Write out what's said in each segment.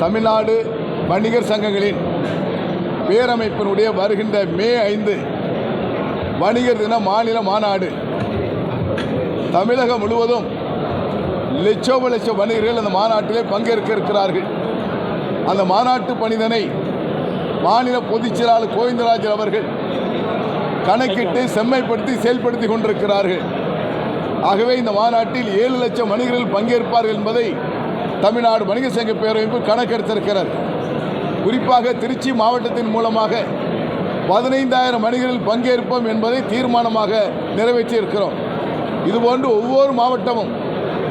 தமிழ்நாடு வணிகர் சங்கங்களின் பேரமைப்பினுடைய வருகின்ற மே ஐந்து வணிகர் தின மாநில மாநாடு. தமிழகம் முழுவதும் லட்சோப லட்சம் வணிகர்கள் அந்த மாநாட்டிலே பங்கேற்க இருக்கிறார்கள். அந்த மாநாட்டு பணிதனை மாநில பொதுச் செயலாளர் கோவிந்தராஜன் அவர்கள் கணக்கிட்டு செம்மைப்படுத்தி செயல்படுத்தி கொண்டிருக்கிறார்கள். ஆகவே இந்த மாநாட்டில் ஏழு லட்சம் வணிகர்கள் பங்கேற்பார்கள் என்பதை தமிழ்நாடு வணிக சங்க பேரமைப்பு கணக்கெடுத்திருக்கிறது குறிப்பாக திருச்சி மாவட்டத்தின் மூலமாக பதினைந்தாயிரம் வணிகர்கள் பங்கேற்போம் என்பதை தீர்மானமாக நிறைவேற்றியிருக்கிறோம். இதுபோன்று ஒவ்வொரு மாவட்டமும்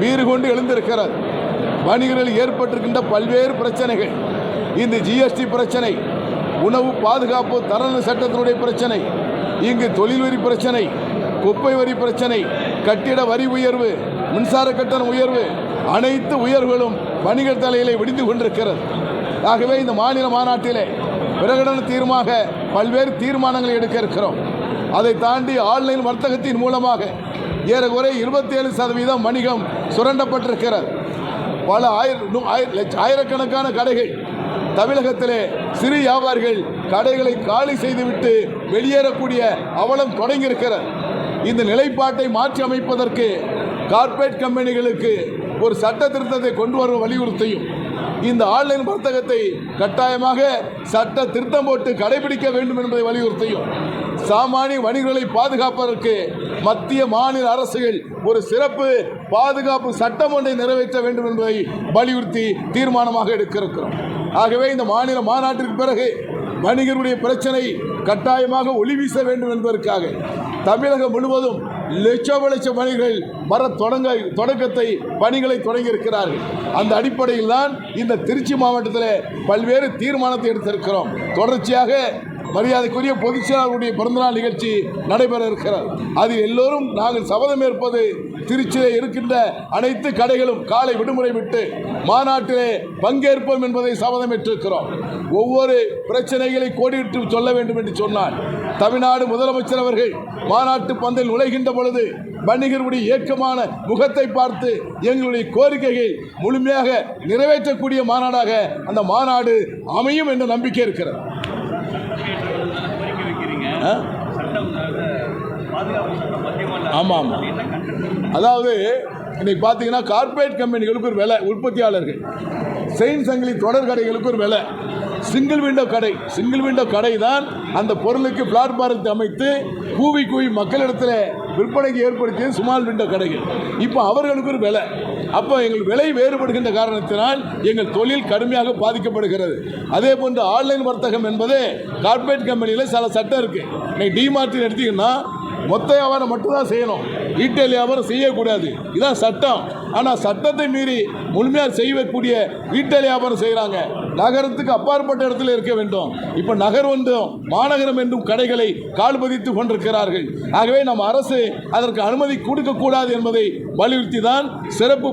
வீறு கொண்டு எழுந்திருக்கிறது வணிகர்கள் ஏற்பட்டிருக்கின்ற பல்வேறு பிரச்சனைகள். இந்த ஜிஎஸ்டி பிரச்சனை உணவு பாதுகாப்பு தரன சட்டத்தினுடைய பிரச்சனை இங்கு தொழில் வரி பிரச்சனை குப்பை வரி பிரச்சனை கட்டிட வரி உயர்வு மின்சார கட்டண உயர்வு அனைத்து உயர்வுகளும் வணிகர் தலையிலே விடிந்து கொண்டிருக்கிறது. ஆகவே இந்த மாநில மாநாட்டிலே பிரகடன தீர்மாக பல்வேறு தீர்மானங்களை எடுக்க இருக்கிறோம். அதை தாண்டி ஆன்லைன் வர்த்தகத்தின் மூலமாக ஏறக்குறை இருபத்தி ஏழு சதவீதம் வணிகம் சுரண்டப்பட்டிருக்கிறது. பல ஆயிரம் லட்ச- ஆயிரக்கணக்கான கடைகள் தமிழகத்திலே சிறு வியாபாரிகள் கடைகளை காலி செய்துவிட்டு வெளியேறக்கூடிய அவலம் தொடங்கியிருக்கிறது. இந்த நிலைப்பாட்டை மாற்றி அமைப்பதற்கு கார்ப்பரேட் கம்பெனிகளுக்கு ஒரு சட்ட திருத்தத்தை கொண்டு வர வலியுறுத்தியும் இந்த ஆன்லைன் வர்த்தகத்தை கட்டாயமாக சட்ட திருத்தம் போட்டு கடைபிடிக்க வேண்டும் என்பதை வலியுறுத்தியும் சாமானிய வணிகர்களை பாதுகாப்பதற்கு மத்திய மாநில அரசுகள் ஒரு சிறப்பு பாதுகாப்பு சட்டம் ஒன்றை நிறைவேற்ற வேண்டும் என்பதை வலியுறுத்தி தீர்மானமாக எடுக்கிறோம் ஆகவே இந்த மாநில மாநாட்டிற்கு பிறகு வணிகருடைய பிரச்சனை கட்டாயமாக ஒளி வீச வேண்டும் என்பதற்காக தமிழகம் முழுவதும் லட்சம் லட்சம் பணிகள் வர தொடங்க தொடக்கத்தை பணிகளை தொடங்கியிருக்கிறார்கள். அந்த அடிப்படையில் தான் இந்த திருச்சி மாவட்டத்தில் பல்வேறு தீர்மானத்தை எடுத்திருக்கிறோம். தொடர்ச்சியாக மரியாதைக்குரிய பொதுச் செயலாளருடைய பிறந்தநாள் நிகழ்ச்சி நடைபெற இருக்கிறது. அது எல்லோரும் நாங்கள் சபதம் ஏற்பது திருச்சியிலே இருக்கின்ற அனைத்து கடைகளும் காலை விடுமுறை விட்டு மாநாட்டிலே பங்கேற்போம் என்பதை சபதம் ஏற்றிருக்கிறோம். ஒவ்வொரு பிரச்சனைகளை கோடிட்டு சொல்ல வேண்டும் என்று சொன்னார் தமிழ்நாடு முதலமைச்சர் அவர்கள் மாநாட்டு பந்தில் நுழைகின்ற பொழுது வணிகருடைய இயக்கமான முகத்தை பார்த்து எங்களுடைய கோரிக்கைகள் முழுமையாக நிறைவேற்றக்கூடிய மாநாடாக அந்த மாநாடு அமையும் என்ற நம்பிக்கை இருக்கிறது கோரிக்கை வைக்கிறீங்க ஆ? சட்டம் அதாவது பாதுகாப்பு சட்டம் மத்தியமாக ஆமாம் ஆமாம். அதாவது இன்னைக்கு பார்த்தீங்கன்னா கார்ப்பரேட் கம்பெனிகளுக்கு ஒரு விலை உற்பத்தியாளர்கள். செயின் சங்கிலி தொடர் கடைகளுக்கு ஒரு விலை. சிங்கிள் விண்டோ கடை. சிங்கிள் விண்டோ கடை தான் அந்த பொருளுக்கு பிளாட்பாரத்தை அமைத்து கூவி கூவி மக்களிடத்தில் விற்பனைக்கு ஏற்படுத்திய சுமால் விண்டோ கடைகள். இப்போ அவர்களுக்கு ஒரு விலை. அப்போ எங்கள் விலை வேறுபடுகின்ற காரணத்தினால் எங்கள் தொழில் கடுமையாக பாதிக்கப்படுகிறது. அதே போன்று ஆன்லைன் வர்த்தகம் என்பது கார்ப்பரேட் கம்பெனியில் சில சட்டம் இருக்குது இன்னைக்கு டிமார்ட்டில் எடுத்தீங்கன்னா மொத்த வியாபாரம் மட்டும்தான் செய்யணும். ரீட்டைல் வியாபாரம் செய்யக்கூடாது. இதான் சட்டம். ஆனால் சட்டத்தை மீறி முழுமையாக செய்யக்கூடிய வீட்டை வியாபாரம் செய்கிறாங்க நகரத்துக்கு அப்பாற்பட்ட இடத்துல இருக்க வேண்டும். இப்போ நகர் ஒன்றும் மாநகரம் என்றும் கடைகளை கால் பதித்து கொண்டிருக்கிறார்கள். ஆகவே நம் அரசு அதற்கு அனுமதி கொடுக்கக்கூடாது என்பதை வலியுறுத்தி தான் சிறப்பு